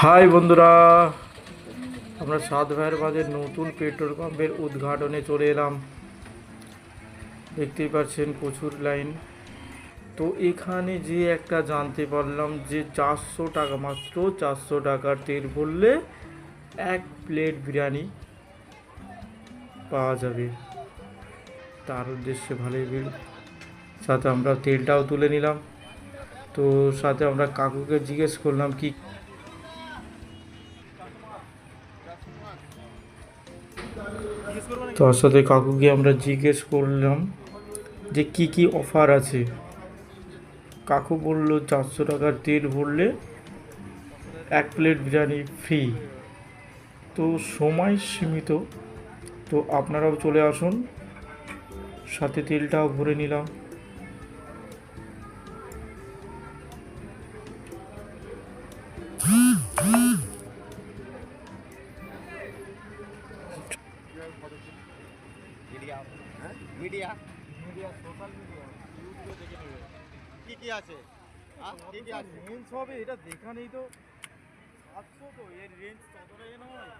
High বন্ধুরা, আমরা সাত ভাইয়ের বাজার নতুন পেট্রোল পাম্পের উদ্ঘাটনে চলে এলাম। দেখতেই পাচ্ছেন প্রচুর লাইন। তো এখানে যে একটা জানতে পারলাম যে চারশো টাকা, মাত্র চারশো টাকার তেল ভরলে এক প্লেট বিরিয়ানি পাওয়া যাবে। তার উদ্দেশ্যে ভালোই ভিড়। সাথে আমরা তেলটাও তুলে নিলাম। তো সাথে আমরা কাকুকে জিজ্ঞেস করলাম কি তার সাথে কাকুকে আমরা জিজ্ঞেস করলাম যে কি কি অফার আছে। কাকু বলল চারশো টাকার তেল ভরলে এক প্লেট বিরিয়ানি ফ্রি তো সময় সীমিত। তো আপনারাও চলে আসুন, সাথে তেলটাও ভরে নিলাম। মিডিয়া হ্যাঁ? মিডিয়া মিডিয়া সোশ্যাল কি কি আছে? কি কি আছে? রেঞ্জ হবে এটা দেখা নেই তো। সাতশো তো এর রেঞ্জ ততটাই নয়।